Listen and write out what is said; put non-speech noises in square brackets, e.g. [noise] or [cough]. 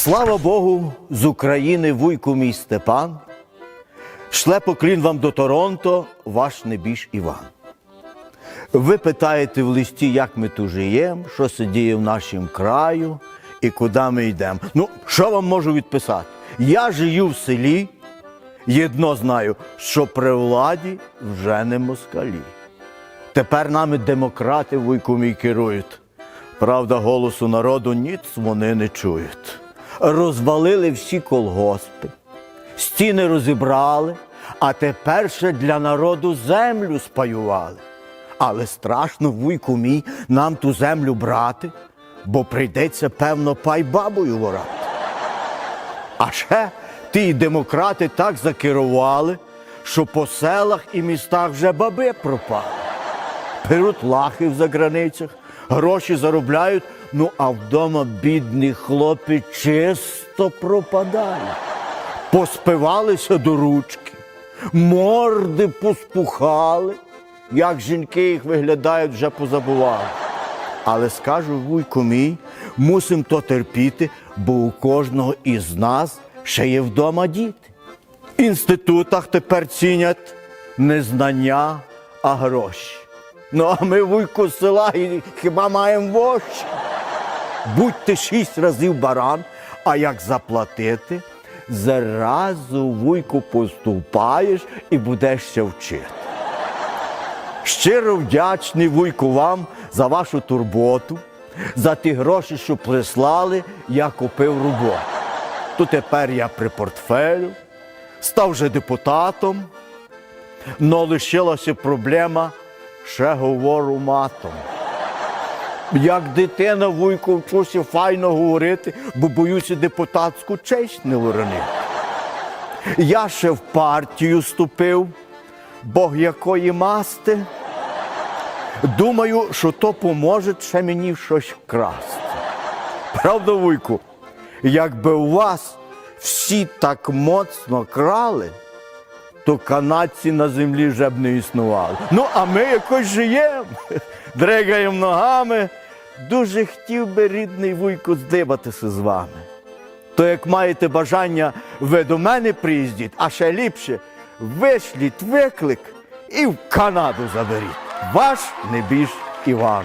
Слава Богу, з України вуйку мій Степан. Шле поклін вам до Торонто, ваш небіж Іван. Ви питаєте в листі, як ми тут живемо, що се діє в нашому краю і куди ми йдемо. Ну, що вам можу відписати? Я живу в селі, єдно знаю, що при владі вже не москалі. Тепер нами демократи вуйку мій керують. Правда, голосу народу ніц вони не чують. Розвалили всі колгоспи, стіни розібрали, а тепер ще для народу землю спаювали. Але страшно, вуйку мій, нам ту землю брати, бо прийдеться, певно, пай бабою ворати. А ще ті демократи так закерували, що по селах і містах вже баби пропали. Беруть лахи в заграницях, гроші заробляють, ну а вдома бідні хлопці чисто пропадають. Поспивалися до ручки, морди поспухали, як жінки їх виглядають, вже позабували. Але скажу, вуйку мій, мусим то терпіти, бо у кожного із нас ще є вдома діти. В інститутах тепер цінять не знання, а гроші. Ну, а ми вуйку з села і хіба маємо вощі? Будьте шість разів баран, а як заплатити, зразу вуйку поступаєш і будеш ще вчити. Щиро вдячний вуйку вам за вашу турботу, за ті гроші, що прислали, я купив роботу. То тепер я при портфелю, став вже депутатом, но лишилася проблема, ще говорю матом. Як дитина вуйку вчуся файно говорити, бо боюся депутатську честь не уронити. Я ще в партію вступив, Бог якої масти. Думаю, що то поможе ще мені щось вкрасти. Правда, вуйку, якби у вас всі так моцно крали, то канадці на землі вже б не існували. Ну, а ми якось живемо, [laughs] дригаємо ногами. Дуже хотів би рідний вуйку здибатися з вами. То як маєте бажання, ви до мене приїздіть, а ще ліпше вишліть виклик і в Канаду заберіть. Ваш небіж Іван.